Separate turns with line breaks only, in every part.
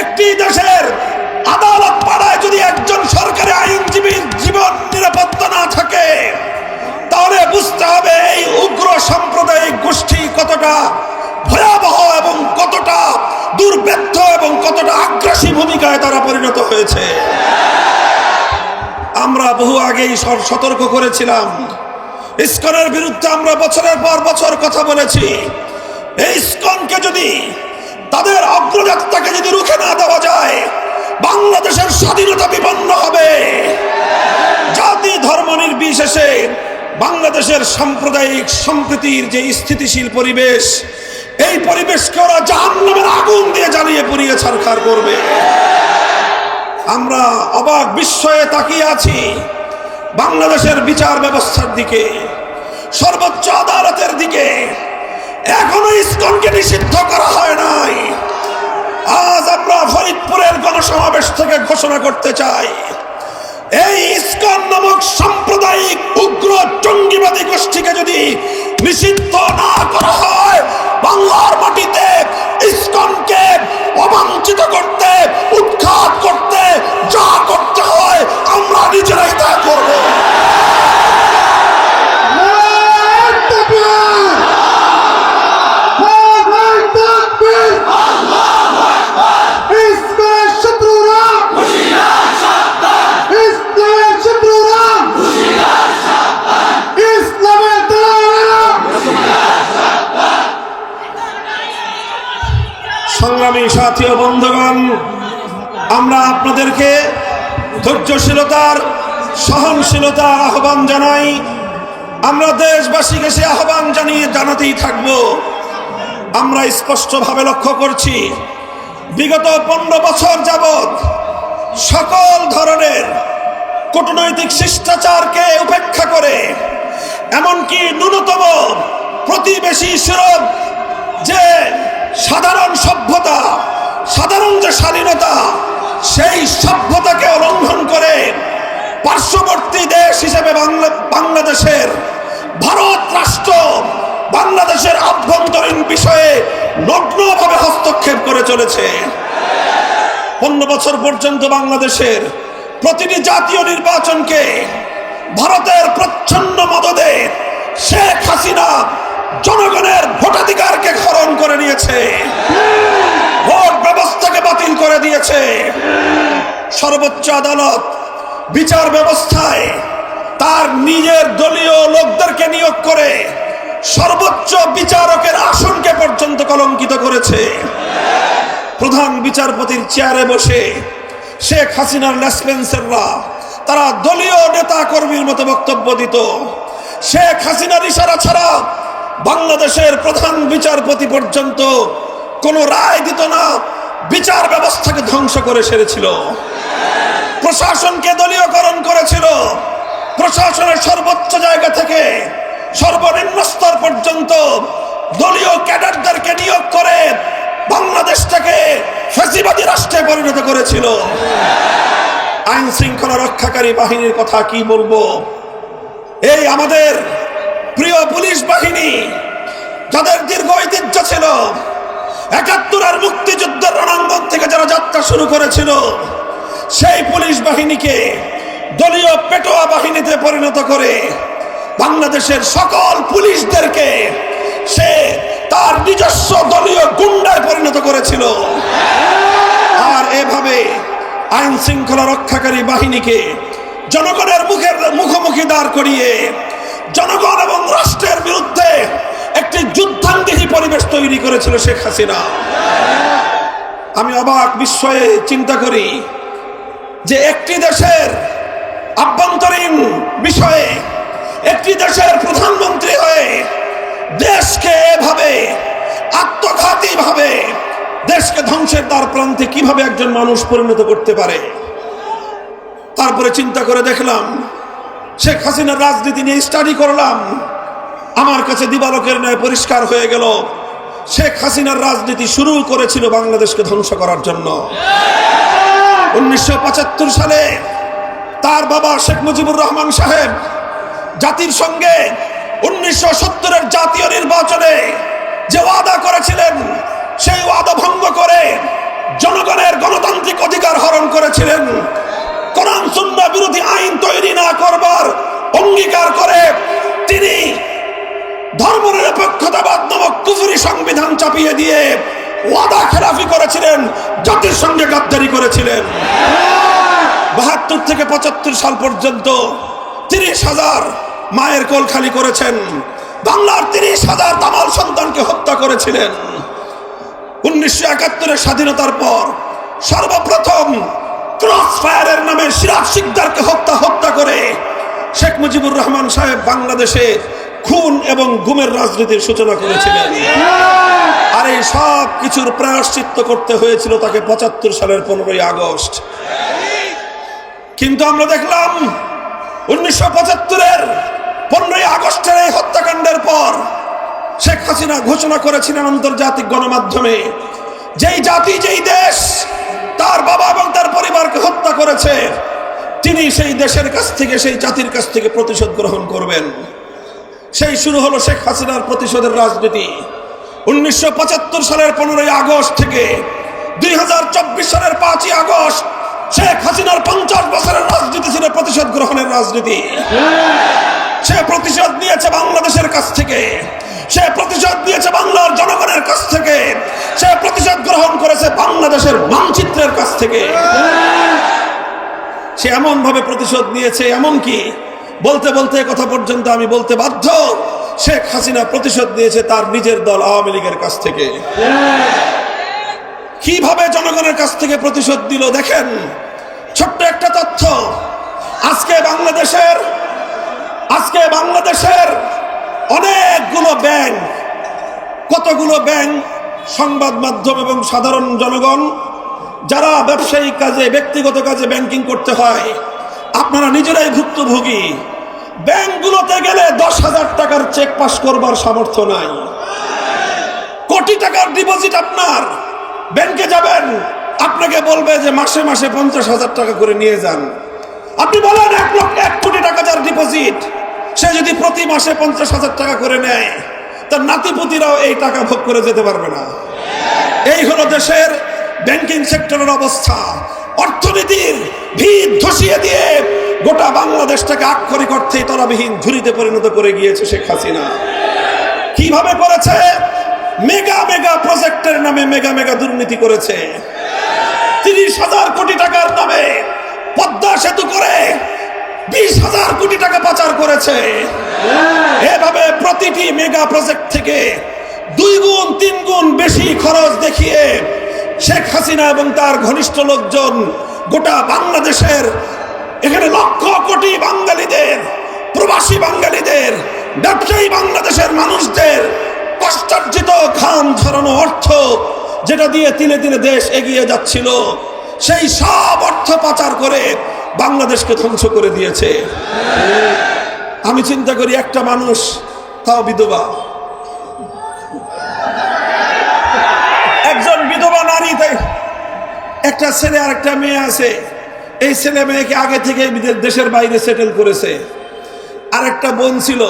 একটি দেশের আদালত পাড়ায় যদি একজন সরকারি আইনজীবীর জীবন নিরাপত্তা না থাকে, তাহলে বুঝতে হবে এই উগ্র সাম্প্রদায়িক গোষ্ঠী কতটা ভয়াবহ এবং কতটা দুর্বৃত্ত এবং কতটা আগ্রাসী ভূমিকায় তারা পরিণত হয়েছে। আমরা বহু আগেই সতর্ক করেছিলাম। ইস্কনের বিরুদ্ধে আমরা বছরের পর বছর কথা বলেছি। এই ইস্কনকে যদি তাদের অগ্রযাত্রাকে যদি রুখে না দেওয়া যায়, বাংলাদেশের স্বাধীনতা বিপন্ন হবে। জাতি ধর্ম নির্বিশেষে বাংলাদেশের সাম্প্রদায়িক সম্প্রীতির যে স্থিতিশীল পরিবেশ, এই পরিবেশকে ওরা জাহান্নামের আগুন দিয়ে জ্বালিয়ে পুড়িয়ে ছারখার করবে। আমরা অবাক বিস্ময়ে তাকিয়ে আছি বাংলাদেশের বিচার ব্যবস্থার দিকে, সর্বোচ্চ আদালতের দিকে এখনও ইস্কনকে নিষিদ্ধ করা হয় নাই। আজ আমরা ফরিদপুরের গণসমাবেশ থেকে ঘোষণা করতে চাই। এই ইস্কন নামক সাম্প্রদায়িক উগ্র জঙ্গিবাদী গোষ্ঠীকে যদি নিষিদ্ধ না করা হয় বাংলার সাথী বন্ধুগণ, আমরা আপনাদেরকে ধৈর্যশীলতার সহনশীলতার আহ্বান জানাই। আমরা দেশবাসীকে সে আহ্বান জানিয়ে জানাতেই থাকব। আমরা স্পষ্টভাবে লক্ষ্য করছি, বিগত পনেরো বছর যাবৎ সকল ধরনের কূটনৈতিক শিষ্টাচারকে উপেক্ষা করে, এমনকি ন্যূনতম প্রতিবেশী সুরভ যে সাধারণ সভ্যতা, সাধারণ যে স্বাধীনতা, সেই সভ্যতাকে লঙ্ঘন করে পার্শ্ববর্তী দেশ হিসেবে বাংলাদেশের ভারত রাষ্ট্র বাংলাদেশের আভ্যন্তরীণ বিষয়ে নগ্নভাবে হস্তক্ষেপ করে চলেছে। পনেরো বছর পর্যন্ত বাংলাদেশের প্রতিটি জাতীয় নির্বাচনকে ভারতের প্রচ্ছন্ন মদদে শেখ হাসিনা জনগণের ভোটাধিকারকে নিয়েছে ভোট ব্যবস্থাকে বাতিল করে দিয়েছে। সর্বোচ্চ আদালত বিচার ব্যবস্থায় তার নিজের দলীয় লোকদেরকে নিয়োগ করে সর্বোচ্চ বিচারকের আসনকে পর্যন্ত কলঙ্কিত করেছে। প্রধান বিচারপতির চেয়ারে বসে শেখ হাসিনার লেসপেন্সাররা তারা দলীয় নেতা কর্মীর মতো বক্তব্য দিত। শেখ হাসিনার ইশারা ছাড়া বাংলাদেশের প্রধান বিচারপতি পর্যন্ত কোনো রায় দিত না, বিচার ব্যবস্থাকে ধ্বংস করে সেরেছিল। প্রশাসনকে দলীয়করণ করেছিল। প্রশাসনের সর্বোচ্চ জায়গা থেকে সর্বনিম্ন স্তর পর্যন্ত দলীয় ক্যাডারদেরকে নিয়োগ করে বাংলাদেশটাকে ফ্যাসিবাদী রাষ্ট্রে পরিণত করেছিল। আইন শৃঙ্খলা রক্ষাকারী বাহিনীর কথা কি বলব? এই আমাদের প্রিয় পুলিশ বাহিনী, যাদের দীর্ঘ ঐতিহ্য ছিল একাত্তরের মুক্তিযুদ্ধের রণাঙ্গন থেকে যারা যাত্রা শুরু করেছিল, সেই পুলিশ বাহিনীকে দলীয় পেটোয়া বাহিনীতে পরিণত করে বাংলাদেশের সকল পুলিশদেরকে সে তার নিজস্ব দলীয় গুন্ডায় পরিণত করেছিল। আর এভাবে আইন শৃঙ্খলা রক্ষাকারী বাহিনীকে জনগণের মুখের মুখোমুখি দাঁড় করিয়ে জনগণ এবং রাষ্ট্রের বিরুদ্ধে একটি যুদ্ধাঙ্গিহী পরিবেশ তৈরি করেছিল শেখ হাসিনা। আমি অবাক বিস্ময়ে চিন্তা করি যে একটি দেশের আভ্যন্তরীণ বিষয়ে একটি দেশের প্রধানমন্ত্রী হয়ে দেশকে এভাবে, আত্মঘাতী ভাবে দেশকে ধ্বংসের দ্বার প্রান্তে কীভাবে একজন মানুষ পরিণত করতে পারে? তারপরে চিন্তা করে দেখলাম শেখ হাসিনার রাজনীতি নিয়ে স্টাডি করলাম। আমার কাছে দিবালকের ন্যায় পরিষ্কার হয়ে গেল। শেখ হাসিনার রাজনীতি শুরু করেছিল বাংলাদেশকে ধ্বংস করার জন্য। উনিশশো পঁচাত্তর সালে তার বাবা শেখ মুজিবুর রহমান সাহেব জাতির সঙ্গে উনিশশো সত্তরের জাতীয় নির্বাচনে যে ওয়াদা করেছিলেন, সেই ওয়াদা ভঙ্গ করে জনগণের গণতান্ত্রিক অধিকার হরণ করেছিলেন। কোরআন সুন্না বিরোধী আইন তৈরি না করবার অঙ্গীকার করে তিনি ধর্মনিরপেক্ষতাবাদ নামক কুফুরি সংবিধান চাপিয়ে দিয়ে ওয়াদা খেলাফি করেছিলেন, জাতির সঙ্গে গাদ্দারি করেছিলেন। বাহাত্তর থেকে পঁচাত্তর সাল পর্যন্ত তিরিশ হাজার মায়ের কোল খালি করেছেন। বাংলার তিরিশ হাজার দামাল সন্তানকে হত্যা করেছিলেন। উনিশশো একাত্তরের স্বাধীনতার পর সর্বপ্রথম ক্রস ফায়ারের নামে সিরাজ সিকদারকে হত্যা হত্যা করে শেখ মুজিবুর রহমান সাহেব বাংলাদেশে খুন এবং গুমের রাজনীতির সূচনা করেছিলেন। আর এই সব কিছুর প্রায়শ্চিত্ত করতে হয়েছিল তাকে পঁচাত্তর সালের পনেরোই আগস্ট। কিন্তু আমরা দেখলাম উনিশশো পঁচাত্তরের পনেরোই আগস্টের এই হত্যাকাণ্ডের পর শেখ হাসিনা ঘোষণা করেছিলেন আন্তর্জাতিক গণমাধ্যমে যেই জাতি যেই দেশ তার বাবা এবং তার পরিবারকে হত্যা করেছে তিনি সেই দেশের কাছ থেকে সেই জাতির কাছ থেকে প্রতিশোধ গ্রহণ করবেন। সেই শুরু হলো শেখ হাসিনার প্রতিশোধের রাজনীতি। উনিশশো পঁচাত্তর সালের পনেরোই আগস্ট থেকে দুই হাজার চব্বিশ সালের পাঁচই আগস্ট শেখ হাসিনার পঞ্চাশ বছরের রাজনীতি ছিল প্রতিশোধ গ্রহণের রাজনীতি। সে প্রতিশোধ নিয়েছে বাংলাদেশের কাছ থেকে। সে প্রতিশোধ নিয়েছে বাংলার জনগণের কাছ থেকে। সে প্রতিশোধ গ্রহণ করেছে বাংলাদেশের মানচিত্রের কাছ থেকে। সে এমন ভাবে প্রতিশোধ নিয়েছে এমন কি বলতে বলতে কথা পর্যন্ত আমি বলতে বাধ্য। শেখ হাসিনা প্রতিশোধ নিয়েছে তার নিজের দল আওয়ামী লীগের কাছ থেকে। কীভাবে জনগণের কাছ থেকে প্রতিশোধ দিল দেখেন? ছোট্ট একটা তথ্য। আজকে বাংলাদেশের আজকে বাংলাদেশের অনেকগুলো ব্যাংক, কতগুলো ব্যাংক, সংবাদ মাধ্যম এবং সাধারণ জনগণ, যারা ব্যবসায়িক কাজে, ব্যক্তিগত কাজে ব্যাংকিং করতে হয় আপনারা নিজেরাই ভুক্তভোগী। ব্যাংকগুলোতে গেলে দশ হাজার টাকার চেক পাস করবার সামর্থ্য নাই। কোটি টাকার ডিপোজিট আপনার। ব্যাংকে যাবেন, আপনাকে বলবে যে মাসে মাসে পঞ্চাশ হাজার টাকা করে নিয়ে যান। আপনি বলেন, এক লক্ষ এক কোটি টাকা যার ডিপোজিট সে যদি প্রতি মাসে পঞ্চাশ হাজার টাকা করে নেয়, তার নাতিপুতিরাও এই টাকা ভোগ করে যেতে পারবে না। এই হলো দেশের ব্যাংকিং সেক্টরের অবস্থা। অর্থনীতির ভিত ধসিয়ে দিয়ে গোটা বাংলাদেশটাকে আক্ষরিক অর্থে তরাবিহীন ঝুড়িতে পরিণত করে গিয়েছে শেখ হাসিনা। কীভাবে করেছে? মেগা মেগা প্রজেক্টের নামে মেগা মেগা দুর্নীতি করেছে। তিরিশ হাজার কোটি টাকার নামে পদ্মা সেতু করে বিশ হাজার কোটি টাকা পাচার করেছে। এভাবে প্রতিটি মেগা প্রজেক্ট থেকে দুই গুণ, তিন গুণ বেশি খরচ দেখিয়ে শেখ হাসিনা এবং তার ঘনিষ্ঠ লোকজন গোটা বাংলাদেশের, এখানে লক্ষ কোটি বাঙালিদের, প্রবাসী বাঙালিদের, ব্যবসায়ী বাংলাদেশের মানুষদের কষ্টার্জিত ঘাম ঝরানো অর্থ যেটা দিয়ে তিলে তিলে দেশ এগিয়ে যাচ্ছিল। সেই সব অর্থ পাচার করে বাংলাদেশকে ধ্বংস করে দিয়েছে। আমি চিন্তা করি একটা মানুষ, তাও বিধবা একটা ছেলে আর একটা মেয়ে আছে। এই ছেলে মেয়েকে আগে থেকে দেশের বাইরে সেটেল করেছে। আর একটা বোন ছিল।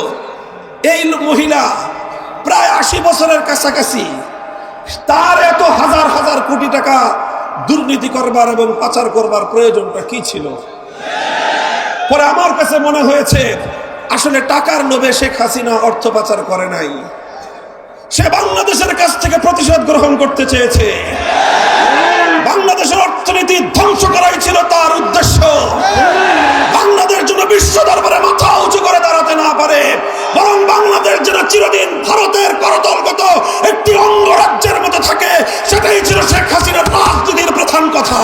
এই মহিলা প্রায় আশি বছরের কাছাকাছি তার এত হাজার হাজার কোটি টাকা দুর্নীতি করবার এবং পাচার করবার প্রয়োজনটা কি ছিল? পরে আমার কাছে মনে হয়েছে, আসলে টাকার লোভে শেখ হাসিনা অর্থ পাচার করে নাই। সে বাংলাদেশের কাছ থেকে প্রতিশোধ গ্রহণ করতে চেয়েছে। অর্থনীতি ধ্বংস করাই ছিল তার উদ্দেশ্য। বাংলাদেশ যেন বিশ্ব দরবারে মাথা উঁচু করে দাঁড়াতে না পারে, বরং বাংলাদেশ যেন চিরদিন ভারতের করতলগত একটি অঙ্গরাজ্যের মতো থাকে, সেটাই ছিল শেখ হাসিনার রাজনীতির প্রধান কথা।